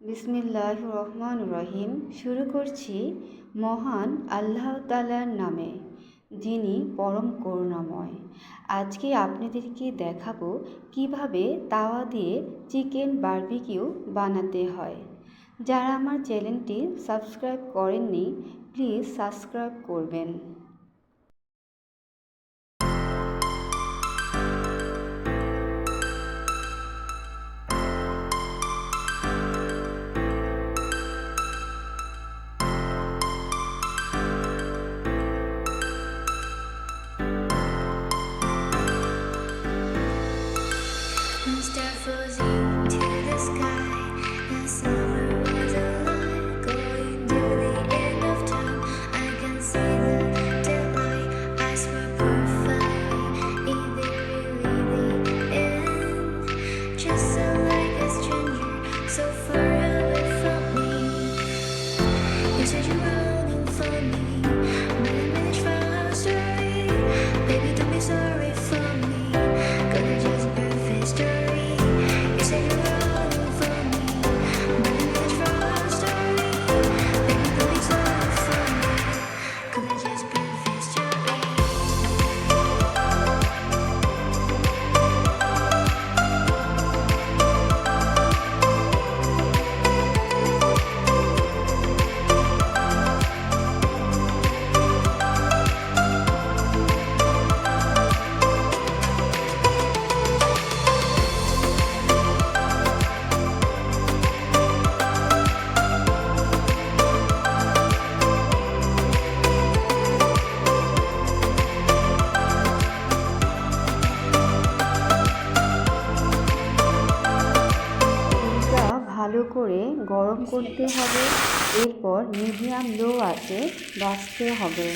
বিসমিল্লাহ রহমান রহিম। শুরু করছি মহান আল্লাহ তালার নামে, যিনি পরম করুণাময়। আজকে আপনাদেরকে দেখাবো কীভাবে তাওয়া দিয়ে চিকেন বার্বিকিউ বানাতে হয়। যারা আমার চ্যানেলটি সাবস্ক্রাইব করেননি, প্লিজ সাবস্ক্রাইব করবেন। ভালো করে গরম করতে হবে। এরপর মিডিয়াম লো আছে বাছতে হবে।